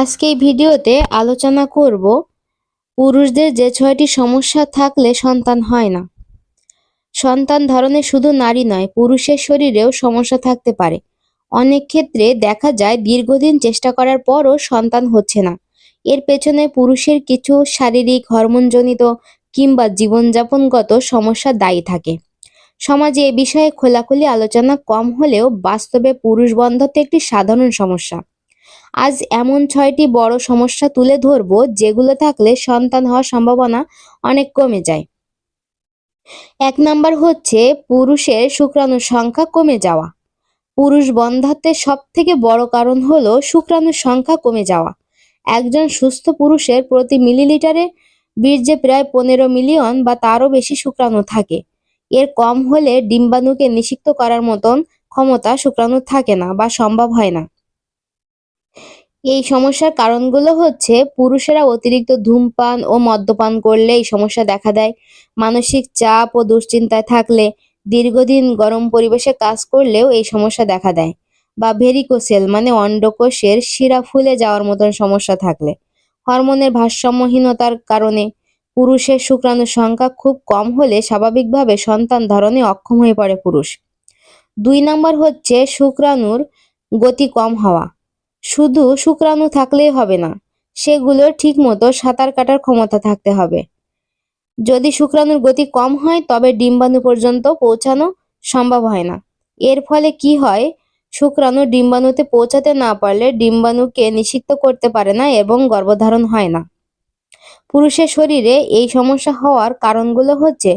আজকে এই ভিডিওতে আলোচনা করব পুরুষদের যে ছয়টি সমস্যা থাকলে সন্তান হয় না। সন্তান ধারণে শুধু নারী নয়, পুরুষের শরীরেও সমস্যা থাকতে পারে। অনেক ক্ষেত্রে দেখা যায় দীর্ঘদিন চেষ্টা করার পরও সন্তান হচ্ছে না। এর পেছনে পুরুষের কিছু শারীরিক, হরমোনজনিত কিংবা জীবনযাপনগত সমস্যা দায়ী থাকে। সমাজে এ বিষয়ে খোলাখুলি আলোচনা কম হলেও বাস্তবে পুরুষ বন্ধত্ব একটি সাধারণ সমস্যা। আজ এমন ছয়টি বড় সমস্যা তুলে ধরব যেগুলো থাকলে সন্তান হওয়ার সম্ভাবনা অনেক কমে যায়। এক নাম্বার হচ্ছে পুরুষের শুক্রাণুর সংখ্যা কমে যাওয়া। পুরুষ বন্ধাত্বের সব থেকে বড় কারণ হলো শুক্রাণুর সংখ্যা কমে যাওয়া। একজন সুস্থ পুরুষের প্রতি মিলিলিটারে বীর্যে প্রায় পনেরো মিলিয়ন বা তারও বেশি শুক্রাণু থাকে। এর কম হলে ডিম্বাণুকে নিষিক্ত করার মতন ক্ষমতা শুক্রাণুর থাকে না বা সম্ভব হয় না। এই সমস্যার কারণগুলো হচ্ছে পুরুষেরা অতিরিক্ত ধূমপান ও মদ্যপান করলে এই সমস্যা দেখা দেয়। মানসিক চাপ ও দুশ্চিন্তায় থাকলে দীর্ঘদিন গরম পরিবেশে কাজ করলেও এই সমস্যা দেখা দেয়। বা ভেরিকোসেল মানে অন্ডকোষের শিরা ফুলে যাওয়ার মতন সমস্যা থাকলে। হরমোনের ভারসাম্যহীনতার কারণে পুরুষের শুক্রাণুর সংখ্যা খুব কম হলে স্বাভাবিকভাবে সন্তান ধারণে অক্ষম হয়ে পড়ে পুরুষ। দুই নাম্বার হচ্ছে শুক্রাণুর গতি কম হওয়া। শুধু শুক্রাণু থাকলেই হবে না, সেগুলোর ঠিক মতো সাঁতার কাটার ক্ষমতা থাকতে হবে। যদি শুক্রাণুর গতি কম হয়, তবে ডিম্বাণু পর্যন্ত পৌঁছানো সম্ভব হয় না। এর ফলে কি হয়, শুক্রাণু ডিম্বাণুতে পৌঁছাতে না পারলে ডিম্বাণুকে নিষিক্ত করতে পারে না এবং গর্ভধারণ হয় না। পুরুষের শরীরে এই সমস্যা হওয়ার কারণগুলো হচ্ছে,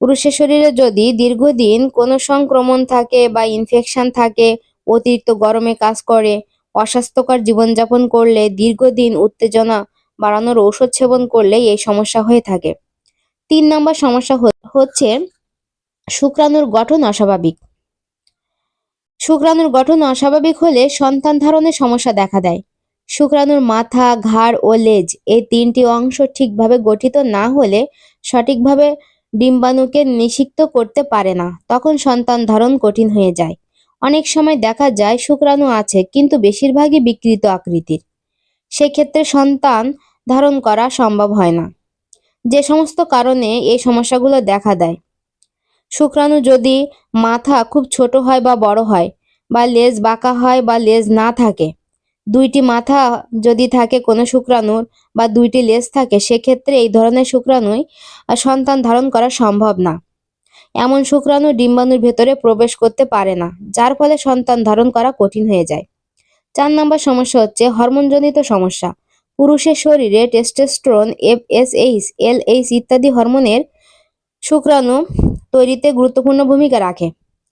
পুরুষের শরীরে যদি দীর্ঘদিন কোনো সংক্রমণ থাকে বা ইনফেকশন থাকে, অতিরিক্ত গরমে কাজ করে অস্বাস্থ্যকর জীবনযাপন করলে দীর্ঘদিন উত্তেজনা বাড়ানোর ঔষধ সেবন করলে এই সমস্যা হয়ে থাকে। তিন নম্বর সমস্যা হচ্ছে শুক্রাণুর গঠন অস্বাভাবিক। শুক্রাণুর গঠন অস্বাভাবিক হলে সন্তান ধারণের সমস্যা দেখা দেয়। শুক্রাণুর মাথা, ঘাড় ও লেজ এই তিনটি অংশ ঠিকভাবে গঠিত না হলে সঠিকভাবে ডিম্বাণুকে নিষিক্ত করতে পারে না। তখন সন্তান ধারণ কঠিন হয়ে যায়। অনেক সময় দেখা যায় শুক্রাণু আছে, কিন্তু বেশিরভাগই বিকৃত আকৃতির। সেক্ষেত্রে সন্তান ধারণ করা সম্ভব হয় না। যে সমস্ত কারণে এই সমস্যাগুলো দেখা দেয়। শুক্রাণু যদি মাথা খুব ছোট হয় বা বড় হয়, বা লেজ বাঁকা হয় বা লেজ না থাকে, দুইটি মাথা যদি থাকে কোনো শুক্রাণুর বা দুইটি লেজ থাকে, সেক্ষেত্রে এই ধরনের শুক্রাণুই সন্তান ধারণ করা সম্ভব না। এমন শুক্রাণু ডিম্বাণুর ভেতরে প্রবেশ করতে পারে না, যার ফলে সন্তান ধারণ করা কঠিন হয়ে যায়। চার নম্বর সমস্যা হচ্ছে হরমোনজনিত সমস্যা। পুরুষের শরীরে টেস্টোস্টেরন এফএসএইচ এলএইচ ইত্যাদি হরমোনের শুক্রাণু তৈরিতে গুরুত্বপূর্ণ ভূমিকা রাখে।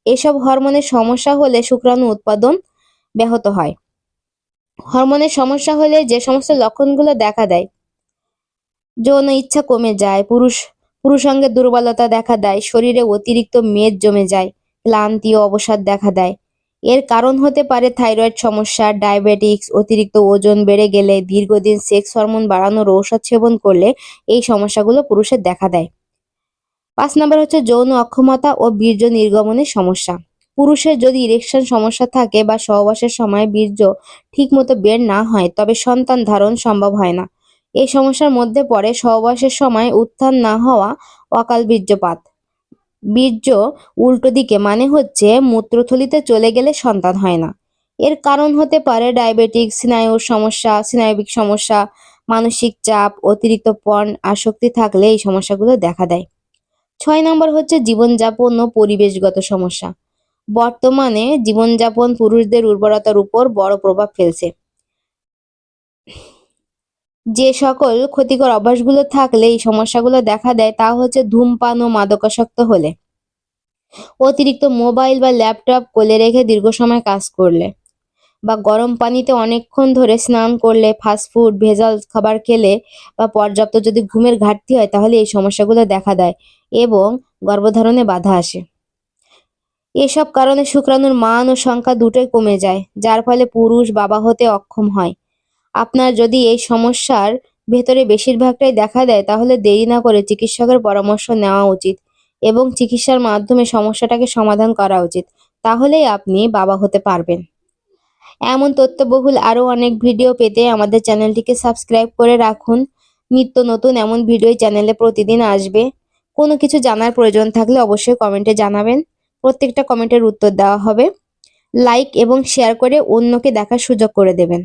এসব হরমোনের সমস্যা হলে শুক্রাণু উৎপাদন ব্যাহত হয়। হরমোনের সমস্যা হলে যে সমস্ত লক্ষণগুলো দেখা দেয়, যৌন ইচ্ছা কমে যায়, পুরুষ পুরুষাঙ্গের দুর্বলতা দেখা দেয়, শরীরে অতিরিক্ত মেদ জমে যায়, ক্লান্তি ও অবসাদ দেখা দেয়। এর কারণ হতে পারে থাইরয়েড সমস্যা, ডায়াবেটিক্স, অতিরিক্ত ওজন বেড়ে গেলে, দীর্ঘদিন সেক্স হরমোন বাড়ানোর ঔষধ সেবন করলে এই সমস্যাগুলো পুরুষের দেখা দেয়। পাঁচ নম্বর হচ্ছে যৌন অক্ষমতা ও বীর্য নির্গমনের সমস্যা। পুরুষের যদি ইরেকশন সমস্যা থাকে বা সহবাসের সময় বীর্য ঠিকমতো বের না হয়, তবে সন্তান ধারণ সম্ভব হয় না। এই সমস্যার মধ্যে পড়ে সহবাসের সময় উত্থান না হওয়া অকাল বীর্যপাত। বীর্য উল্টো দিকে মানে হচ্ছে মূত্রথলিতে চলে গেলে সন্তান হয় না। এর কারণ হতে পারে ডায়াবেটিক, স্নায়ুর সমস্যা, স্নায়বিক সমস্যা, মানসিক চাপ, অতিরিক্ত পণ, আসক্তি থাকলে এই সমস্যাগুলো দেখা দেয়। ছয় নম্বর হচ্ছে জীবনযাপন ও পরিবেশগত সমস্যা। বর্তমানে জীবনযাপন পুরুষদের উর্বরতার উপর বড় প্রভাব ফেলছে। যে সকল ক্ষতিকর অভ্যাসগুলো থাকলে এই সমস্যাগুলো দেখা দেয়, তা হচ্ছে ধূমপান ও মাদকাসক্ত হলে। অতিরিক্ত মোবাইল বা ল্যাপটপ কোলে রেখে দীর্ঘ সময় কাজ করলে বা গরম পানিতে অনেকক্ষণ ধরে স্নান করলে ফাস্টফুড ভেজাল খাবার খেলে বা পর্যাপ্ত যদি ঘুমের ঘাটতি হয়, তাহলে এই সমস্যাগুলো দেখা দেয় এবং গর্ভধারণে বাধা আসে। এসব কারণে শুক্রাণুর মান ও সংখ্যা দুটোই কমে যায়, যার ফলে পুরুষ বাবা হতে অক্ষম হয়। আপনার যদি এই সমস্যার ভেতরে বেশিরভাগটাই দেখা দেয়, তাহলে দেরি না করে চিকিৎসকের পরামর্শ নেওয়া উচিত এবং চিকিৎসার মাধ্যমে সমস্যাটাকে সমাধান করা উচিত। তাহলেই আপনি বাবা হতে পারবেন। এমন তথ্যবহুল আরও অনেক ভিডিও পেতে আমাদের চ্যানেলটিকে সাবস্ক্রাইব করে রাখুন। নিত্য নতুন এমন ভিডিও চ্যানেলে প্রতিদিন আসবে। কোনো কিছু জানার প্রয়োজন থাকলে অবশ্যই কমেন্টে জানাবেন। প্রত্যেকটা কমেন্টের উত্তর দেওয়া হবে। লাইক এবং শেয়ার করে অন্যকে দেখার সুযোগ করে দেবেন।